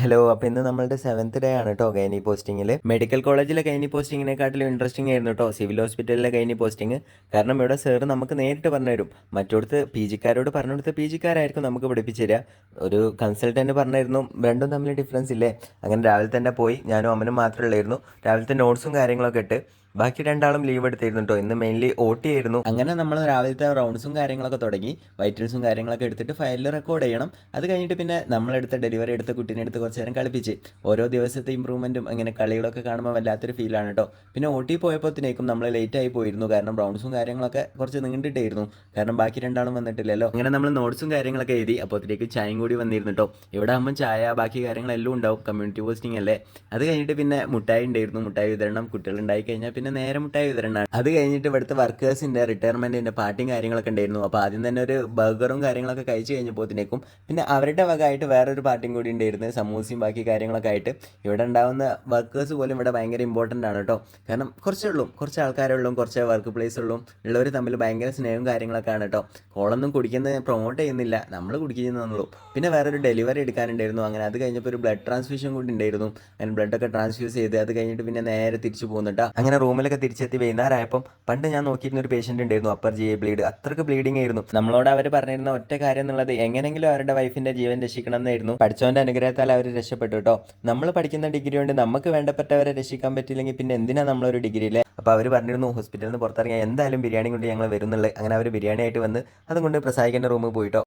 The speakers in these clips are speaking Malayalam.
ഹലോ അപ്പോൾ ഇന്ന് നമ്മളുടെ സെവൻത്ത് ഡേ ആണ് കേട്ടോ ഗൈനി പോസ്റ്റിങ്ങിൽ മെഡിക്കൽ കോളേജിലെ ഗൈനി പോസ്റ്റിങ്ങിനെക്കാട്ടിലും ഇൻട്രസ്റ്റിംഗ് ആയിരുന്നു കേട്ടോ സിവിൽ ഹോസ്പിറ്റലിലെ ഗൈനി പോസ്റ്റിംഗ് കാരണം ഇവിടെ സാറ് നമുക്ക് നേരിട്ട് പറഞ്ഞു തരും. മറ്റോടത്ത് പി ജിക്കാരോട് പറഞ്ഞു കൊടുത്ത് പി ജിക്കാരായിരിക്കും നമുക്ക് പഠിപ്പിച്ചു തരിക ഒരു കൺസൾട്ടന്റ് പറഞ്ഞിരുന്നു രണ്ടും തമ്മിൽ ഡിഫറൻസ് ഇല്ലേ? അങ്ങനെ രാവിലെ തന്നെ പോയി ഞാനും അമ്മനും മാത്രമേ ഉള്ളായിരുന്നു. രാവിലത്തെ നോട്ട്സും കാര്യങ്ങളൊക്കെ ഇട്ട് ബാക്കി രണ്ടാളും ലീവ് എടുത്തിരുന്നു കേട്ടോ ഇന്ന് മെയിൻലി ഓട്ടി ആയിരുന്നു. അങ്ങനെ നമ്മൾ രാവിലത്തെ റൗണ്ട്സും കാര്യങ്ങളൊക്കെ തുടങ്ങി. വൈറ്റൽസും കാര്യങ്ങളൊക്കെ എടുത്തിട്ട് ഫയലിൽ റെക്കോർഡ് ചെയ്യണം. അത് കഴിഞ്ഞിട്ട് പിന്നെ നമ്മളെടുത്ത ഡെലിവറി എടുത്ത കുട്ടീനെ എടുത്ത് കുറച്ച് നേരം കളിപ്പിച്ച്. ഓരോ ദിവസത്തെ ഇമ്പ്രൂവ്മെന്റും അങ്ങനെ കളികളൊക്കെ കാണുമ്പോൾ വല്ലാത്തൊരു ഫീലാണ് കേട്ടോ പിന്നെ ഓട്ടി പോയപ്പോഴത്തേക്കും നമ്മൾ ലേറ്റ് ആയി പോയിരുന്നു. കാരണം റൗണ്ട്സും കാര്യങ്ങളൊക്കെ കുറച്ച് നീണ്ടിട്ടായിരുന്നു. കാരണം ബാക്കി രണ്ടാളും വന്നിട്ടില്ലല്ലോ. അങ്ങനെ നമ്മൾ നോട്ട്സും കാര്യങ്ങളൊക്കെ എഴുതി അപ്പോഴത്തേക്ക് ചായയും കൂടി വന്നിരുന്നു കേട്ടോ ഇവിടെ ആകുമ്പോൾ ചായ ബാക്കി കാര്യങ്ങളെല്ലാം ഉണ്ടാവും. കമ്മ്യൂണിറ്റി പോസ്റ്റിംഗ് അല്ലേ? അത് കഴിഞ്ഞിട്ട് പിന്നെ മുട്ടായി ഉണ്ടായിരുന്നു. മുട്ടായി വിതരണം കുട്ടികൾ ഉണ്ടായി കഴിഞ്ഞാൽ പിന്നെ നേരെ മുട്ടായി വിതരണമാണ് അത് കഴിഞ്ഞിട്ട് ഇവിടുത്തെ വർക്കേഴ്സിന്റെ റിട്ടയർമെന്റിന്റെ പാർട്ടിയും കാര്യങ്ങളൊക്കെ ഉണ്ടായിരുന്നു. അപ്പോൾ ആദ്യം തന്നെ ഒരു ബർഗറും കാര്യങ്ങളൊക്കെ കഴിച്ച് കഴിഞ്ഞപ്പോഴത്തേക്കും പിന്നെ അവരുടെ വകയായിട്ട് വേറൊരു പാർട്ടിയും കൂടി ഉണ്ടായിരുന്നു. സമൂസയും ബാക്കി കാര്യങ്ങളൊക്കെ ആയിട്ട്. ഇവിടെ ഉണ്ടാവുന്ന വർക്കേഴ്സ് പോലും ഇവിടെ ഭയങ്കര ഇമ്പോർട്ടന്റ് ആണ് കേട്ടോ കാരണം കുറച്ചുള്ളൂ കുറച്ച് ആൾക്കാരുള്ളൂ കുറച്ച് വർക്ക് പ്ലേസ് ഉള്ളൂ. ഉള്ളവർ തമ്മിൽ ഭയങ്കര സ്നേഹവും കാര്യങ്ങളൊക്കെ ആണ് കേട്ടോ കോളൊന്നും കുടിക്കുന്നത് പ്രൊമോട്ട് ചെയ്യുന്നില്ല. നമ്മൾ കുടിക്കുന്നുള്ളൂ പിന്നെ വേറൊരു ഡെലിവറി എടുക്കാനുണ്ടായിരുന്നു. അങ്ങനെ അത് കഴിഞ്ഞപ്പോൾ ഒരു ബ്ലഡ് ട്രാൻസ്ഫ്യൂഷൻ കൂടി ഉണ്ടായിരുന്നു. അങ്ങനെ ബ്ലഡൊക്കെ ട്രാൻസ്ഫ്യൂസ് ചെയ്ത് അത് കഴിഞ്ഞിട്ട് പിന്നെ നേരെ തിരിച്ചു പോകുന്നുണ്ടോ അങ്ങനെ റൂമിലൊക്കെ തിരിച്ചെത്തി വൈകുന്നേരമായപ്പം പണ്ട് ഞാൻ നോക്കിയിരുന്ന ഒരു പേഷ്യന്റ് ഉണ്ടായിരുന്നു അപ്പർ ജി ബ്ലീഡ് അത്രയ്ക്ക് ബ്ലീഡിംഗ് ആയിരുന്നു. നമ്മളോട് അവർ പറഞ്ഞിരുന്ന ഒറ്റ കാര്യം എന്നുള്ളത് എങ്ങനെങ്കിലും അവരുടെ വൈഫിന്റെ ജീവൻ രക്ഷിക്കണം എന്നായിരുന്നു പഠിച്ചവന്റെ അനുഗ്രഹത്താൽ അവർ രക്ഷപ്പെട്ടു കേട്ടോ. നമ്മൾ പഠിക്കുന്ന ഡിഗ്രി കൊണ്ട് നമുക്ക് വേണ്ടപ്പെട്ടവരെ രക്ഷിക്കാൻ പറ്റില്ലെങ്കിൽ പിന്നെ എന്തിനാ നമ്മളൊരു ഡിഗ്രിയിലെ അപ്പോൾ അവർ പറഞ്ഞിരുന്നു ഹോസ്പിറ്റലിൽ നിന്ന് പുറത്തിറങ്ങിയാൽ എന്തായാലും ബിരിയാണി കൊണ്ട് ഞങ്ങൾ വരുന്നുള്ളത് അങ്ങനെ അവർ ബിരിയാണി ആയിട്ട് വന്ന് അതുകൊണ്ട് പ്രസായിക്കേണ്ട റൂമിൽ പോയിട്ടോ.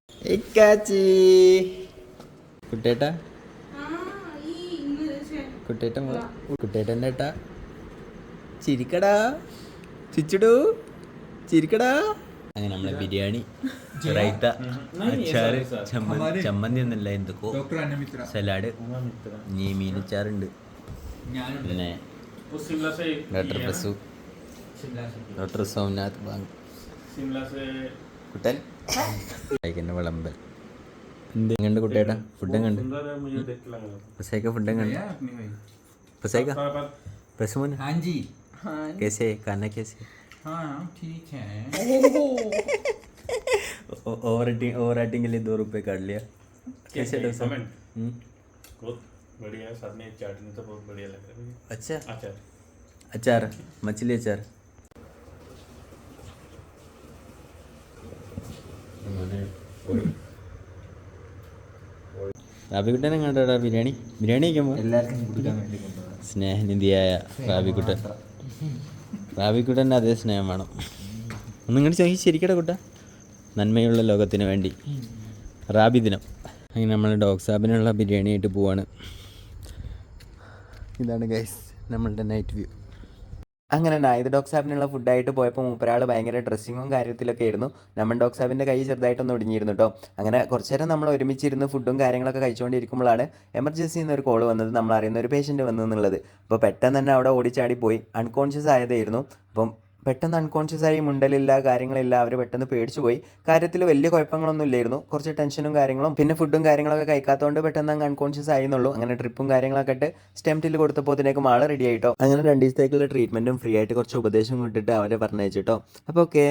കുട്ടേട്ടാ. കുട്ടേട്ട കുട്ടേട്ടന്റെ ഏട്ടാ? ചിരിക്കടാ. ചിച്ചിടൂ. ചിരിക്കടാ. അങ്ങനെ നമ്മളെ ബിരിയാണി റൈത്ത അച്ചാറ് ചമ്മന്തി ഒന്നല്ല എന്തൊക്കെയോ സലാഡ് ഇനി മീനച്ചാറുണ്ട് പിന്നെ ഡോക്ടർ പ്രസു. ഡോക്ടർ സോംനാഥ് ബാങ് കുട്ടൻ. കഴിക്കുന്ന വിളമ്പൽ. എന്ത്? കണ്ട് കുട്ടിയേട്ടാ? ഫുഡും കണ്ട് പ്രസേക്ക ഫുഡും കണ്ട് പ്രസേക്ക ഹാൻജി हाँ जी हाँ कैसे खाना कैसे हाँ ठीक है ओवर रेटिंग ओवर रेटिंग के लिए दो रुपए काट लिया कैसे डोसा कमेंट हम्म, बहुत बढ़िया है साथ में चाटनी तो बहुत बढ़िया लग रहा है अच्छा अच्छा अचार मछली अचार റാബിക്കുട്ടനെ കണ്ടോടാ ബിരിയാണി ബിരിയാണി കഴിക്കുമ്പോൾ എല്ലാവർക്കും കൊടുക്കാൻ വേണ്ടി കൊണ്ടുവന്നത് സ്നേഹനിധിയായ റാബിക്കുട്ടൻ റാബിക്കുട്ടന്റെ അതേ സ്നേഹം വേണം. ഇങ്ങോട്ട് ചോദിച്ചു ശരിക്കട കുട്ട. നന്മയുള്ള ലോകത്തിന് വേണ്ടി. റാബി ദിനം. അങ്ങനെ നമ്മൾ ഡോഗ് സാബിനുള്ള ബിരിയാണി ആയിട്ട് പോവാണ്. ഇതാണ് ഗൈസ് നമ്മളുടെ നൈറ്റ് വ്യൂ അങ്ങനെ നായത് ഡോഗ് സാബിനുള്ള ഫുഡായിട്ട് പോയപ്പോൾ മൂപ്പരാൾ ഭയങ്കര ഡ്രസ്സിങ്ങും കാര്യത്തിലൊക്കെ ആയിരുന്നു. നമ്മൾ ഡോഗ് സാബിന്റെ കൈ ചെറുതായിട്ടൊന്ന് ഒടിഞ്ഞിരുന്നു കേട്ടോ അങ്ങനെ കുറച്ച് നേരം നമ്മൾ ഒരുമിച്ചിരുന്ന് ഫുഡും കാര്യങ്ങളൊക്കെ കഴിച്ചുകൊണ്ടിരിക്കുമ്പോഴാണ് എമർജൻസി എന്നൊരു കോൾ വന്നത്. നമ്മൾ അറിയുന്ന ഒരു പേഷ്യന്റ് വന്നു എന്നുള്ളത്. അപ്പോൾ പെട്ടെന്ന് തന്നെ അവിടെ ഓടിച്ചാടി പോയി അൺകോൺഷ്യസ് ആയതായിരുന്നു. അപ്പം പെട്ടെന്ന് അൺകോൺഷ്യസ് ആയി മുണ്ടലില്ല കാര്യങ്ങളില്ല അവർ പെട്ടെന്ന് പേടിച്ചു പോയി. കാര്യത്തിൽ വലിയ കുഴപ്പങ്ങളൊന്നും ഇല്ലായിരുന്നു. കുറച്ച് ടെൻഷനും കാര്യങ്ങളും പിന്നെ ഫുഡും കാര്യങ്ങളൊക്കെ കഴിക്കാത്തതുകൊണ്ട് പെട്ടെന്ന് അങ്ങ് അൺകോൺഷ്യസ് ആയിരുന്നുള്ളൂ അങ്ങനെ ട്രിപ്പും കാര്യങ്ങളൊക്കെ ഇട്ട് സ്റ്റെംറ്റിൽ കൊടുത്തപ്പോഴത്തേക്കും ആൾ റെഡി ആയിട്ടോ അങ്ങനെ രണ്ട് ദിവസത്തേക്കുള്ള ട്രീറ്റ്മെന്റും ഫ്രീ ആയിട്ട് കുറച്ച് ഉപദേശം കൊണ്ടിട്ട് അവരെ പറഞ്ഞയച്ചിട്ടോ അപ്പോൾ ഓക്കെ